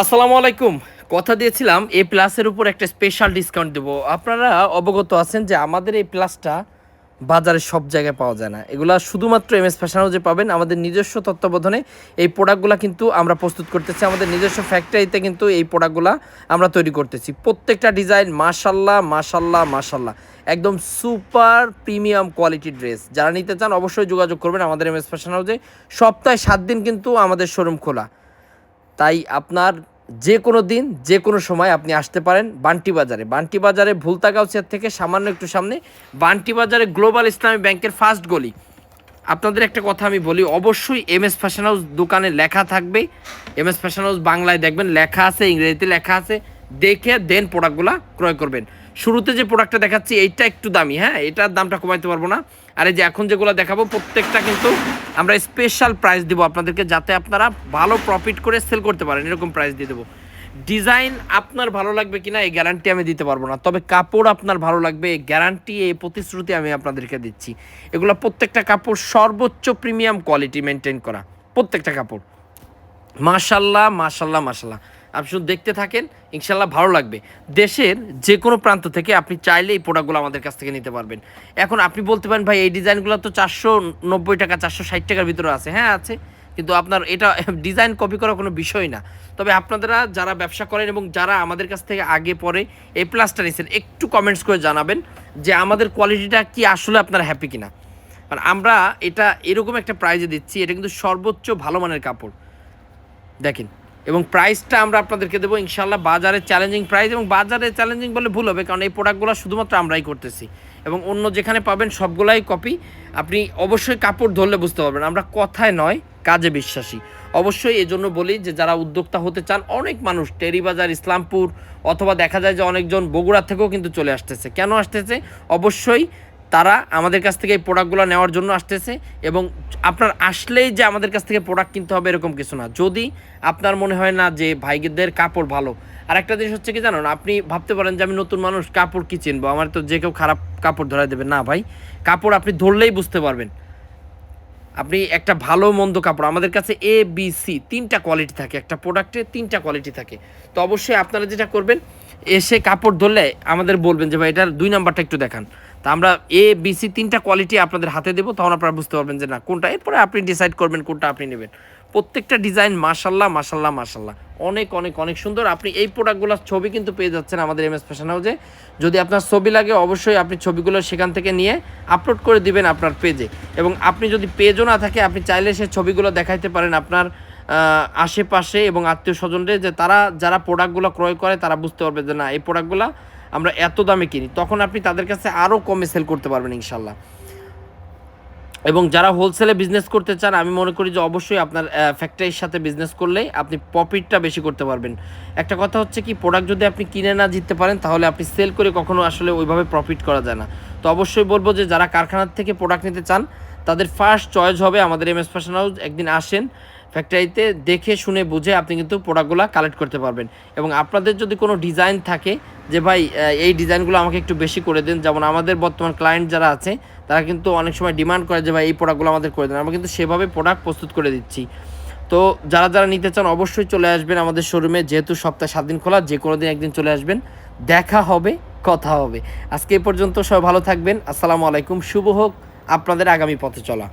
আসসালামু আলাইকুম। কথা দিয়েছিলাম, এ প্লাসের উপর একটা স্পেশাল ডিসকাউন্ট দেবো। আপনারা অবগত আছেন যে আমাদের এই প্লাসটা বাজারে সব জায়গায় পাওয়া যায় না। এগুলা শুধুমাত্র এম এস ফ্যাশন হাউসে পাবেন। আমাদের নিজস্ব তত্ত্বাবধানে এই প্রোডাক্টগুলো কিন্তু আমরা প্রস্তুত করতেছি। আমাদের নিজস্ব ফ্যাক্টরিতে কিন্তু এই প্রোডাক্টগুলো আমরা তৈরি করতেছি। প্রত্যেকটা ডিজাইন মাশাল্লাহ মাশাল্লাহ মাশাল্লাহ একদম সুপার প্রিমিয়াম কোয়ালিটি ড্রেস যারা নিতে চান অবশ্যই যোগাযোগ করবেন আমাদের এম এস ফ্যাশন হাউসে সপ্তাহে সাত দিন কিন্তু আমাদের শোরুম খোলা। তাই আপনার যে কোনো দিন, যে কোনো সময় আপনি আসতে পারেন বান্টি বাজারে। বান্টি বাজারে ভুলতাগাউচিয়ার থেকে সামান্য একটু সামনে বান্টি বাজারে গ্লোবাল ইসলামী ব্যাংকের ফার্স্ট গলি। আপনাদের একটা কথা আমি বলি, অবশ্যই এম এস ফ্যাশন হাউস দোকানে লেখা থাকবে এম এস ফ্যাশন হাউস বাংলায় দেখবেন, লেখা আছে, ইংরেজিতে লেখা আছে, দেখে দেন প্রোডাক্টগুলো ক্রয় করবেন। শুরুতে যে প্রোডাক্টটা দেখাচ্ছি, এইটা একটু দামি হ্যাঁ? এটার দামটা কমাইতে পারব না। আর এই যে এখন যেগুলো দেখাবো, প্রত্যেকটা কিন্তু আমরা স্পেশাল প্রাইস দেবো আপনাদেরকে, যাতে আপনারা ভালো প্রফিট করে সেল করতে পারেন। এরকম প্রাইস দিয়ে দেবো। ডিজাইন আপনার ভালো লাগবে কিনা, এই গ্যারান্টি আমি দিতে পারব না। তবে কাপড় আপনার ভালো লাগবে, এই গ্যারান্টি এই প্রতিশ্রুতি আমি আপনাদেরকে দিচ্ছি। এগুলো প্রত্যেকটা কাপড় সর্বোচ্চ প্রিমিয়াম কোয়ালিটি মেনটেন করা। প্রত্যেকটা কাপড়। মাশাল্লাহ মাশাল্লাহ মাশাল্লাহ। আপনি শুধু দেখতে থাকেন, ইনশাল্লাহ ভালো লাগবে। দেশের যে কোনো প্রান্ত থেকে আপনি চাইলে এই প্রোডাক্টগুলো আমাদের কাছ থেকে নিতে পারবেন। এখন আপনি বলতে পারেন, ভাই, এই ডিজাইনগুলো তো চারশো নব্বই টাকা, চারশো ষাট টাকার ভিতরে আছে। হ্যাঁ আছে। কিন্তু আপনার এটা ডিজাইন কপি করা কোনো বিষয় না। তবে আপনারা যারা ব্যবসা করেন এবং যারা আমাদের কাছ থেকে আগে পরে এই প্লাসটা নিয়েছেন একটু কমেন্টস করে জানাবেন যে আমাদের কোয়ালিটিটা কি আসলে আপনারা হ্যাপি কিনা। কারণ আমরা এটা এরকম একটা প্রাইজে দিচ্ছি, এটা কিন্তু সর্বোচ্চ ভালো মানের কাপড়। দেখেন এবং প্রাইসটা আমরা আপনাদেরকে দেবো ইনশাল্লাহ বাজারে চ্যালেঞ্জিং প্রাইস এবং বাজারে চ্যালেঞ্জিং বলে ভুল হবে, কারণ এই প্রোডাক্টগুলো শুধুমাত্র আমরাই করতেছি। এবং অন্য যেখানে পাবেন সবগুলাই কপি আপনি অবশ্যই কাপড় ধরলে বুঝতে পারবেন, আমরা কথায় নয়, কাজে বিশ্বাসী। অবশ্যই এজন্য বলি যে, যারা উদ্যোক্তা হতে চান, অনেক মানুষ টেরিবাজার, ইসলামপুর, অথবা দেখা যায় যে অনেকজন বগুড়া থেকেও কিন্তু চলে আসতেছে। কেন আসতেছে? অবশ্যই তারা আমাদের কাছ থেকে এই প্রোডাক্টগুলো নেওয়ার জন্য আসতেছে এবং আপনার আসলেই যে আমাদের কাছ থেকে প্রোডাক্ট কিনতে হবে এরকম কিছু না। যদি আপনার মনে হয় না যে ভাইদের কাপড় ভালো আর একটা জিনিস হচ্ছে কি জানেন, আপনি ভাবতে পারেন যে আমি নতুন মানুষ, কাপড় কি চিনবো? আমার তো যে কেউ খারাপ কাপড় ধরাই দেবে। না ভাই, কাপড় আপনি ধরলেই বুঝতে পারবেন। আপনি একটা ভালো, মন্দ কাপড়, আমাদের কাছে এ বি সি তিনটা কোয়ালিটি থাকে, একটা প্রোডাক্টে তিনটা কোয়ালিটি থাকে। তো অবশ্যই আপনারা যেটা করবেন, এসে কাপড় ধরলে আমাদের বলবেন যে ভাই, এটার দুই নাম্বারটা একটু দেখান। তা আমরা এ বি সি তিনটা কোয়ালিটি আপনাদের হাতে দেবো, তখন আপনারা বুঝতে পারবেন যে না, কোনটা। এরপরে আপনি ডিসাইড করবেন কোনটা আপনি নেবেন। প্রত্যেকটা ডিজাইন মাশাল্লাহ মাশাল্লাহ মাশাল্লাহ। অনেক অনেক অনেক সুন্দর। আপনি এই প্রোডাক্টগুলোর ছবি কিন্তু পেয়ে যাচ্ছেন আমাদের এম এস ফ্যাশন হাউসে যদি আপনার ছবি লাগে, অবশ্যই আপনি ছবিগুলো সেখান থেকে নিয়ে আপলোড করে দিবেন আপনার পেজে এবং আপনি যদি পেজও না থাকে, আপনি চাইলে সে ছবিগুলো দেখাইতে পারেন আপনার আশেপাশে এবং আত্মীয় স্বজনদের যে তারা, যারা প্রোডাক্টগুলো ক্রয় করে, তারা বুঝতে পারবে যে না, এই প্রোডাক্টগুলো আমরা এত দামে কিনি, তখন আপনি তাদের কাছে আরও কমে সেল করতে পারবেন ইনশাল্লাহ। এবং যারা হোলসেলে বিজনেস করতে চান, আমি মনে করি যে অবশ্যই আপনার ফ্যাক্টরির সাথে বিজনেস করলেই আপনি প্রফিটটা বেশি করতে পারবেন। একটা কথা হচ্ছে কি প্রোডাক্ট যদি আপনি কিনে না জিততে পারেন, তাহলে আপনি সেল করে কখনো আসলে ওইভাবে প্রফিট করা যায় না। তো অবশ্যই বলব যে যারা কারখানার থেকে প্রোডাক্ট নিতে চান তাদের ফার্স্ট চয়েস হবে আমাদের এম এস ফ্যাশন হাউস একদিন আসেন ফ্যাক্টরিতে দেখে শুনে বুঝে আপনি কিন্তু প্রোডাক্টগুলো কালেক্ট করতে পারবেন। এবং আপনাদের যদি কোনো ডিজাইন থাকে যে ভাই এই ডিজাইনগুলো আমাকে একটু বেশি করে দিন, যেমন আমাদের বর্তমান ক্লায়েন্ট যারা আছে, তারা কিন্তু অনেক সময় ডিমান্ড করে যে ভাই, এই প্রোডাক্টগুলো আমাদের করে দেন। আমরা কিন্তু সেভাবে প্রোডাক্ট প্রস্তুত করে দিচ্ছি। তো যারা যারা নিতে চান অবশ্যই চলে আসবেন আমাদের শোরুমে যেহেতু সপ্তাহে সাত দিন খোলা, যে কোনো দিন একদিন চলে আসবেন। দেখা হবে, কথা হবে। আজকে এই পর্যন্ত সবাই ভালো থাকবেন। আসসালামু আলাইকুম, শুভ হোক। আপনাদের আগামী পথে চলা।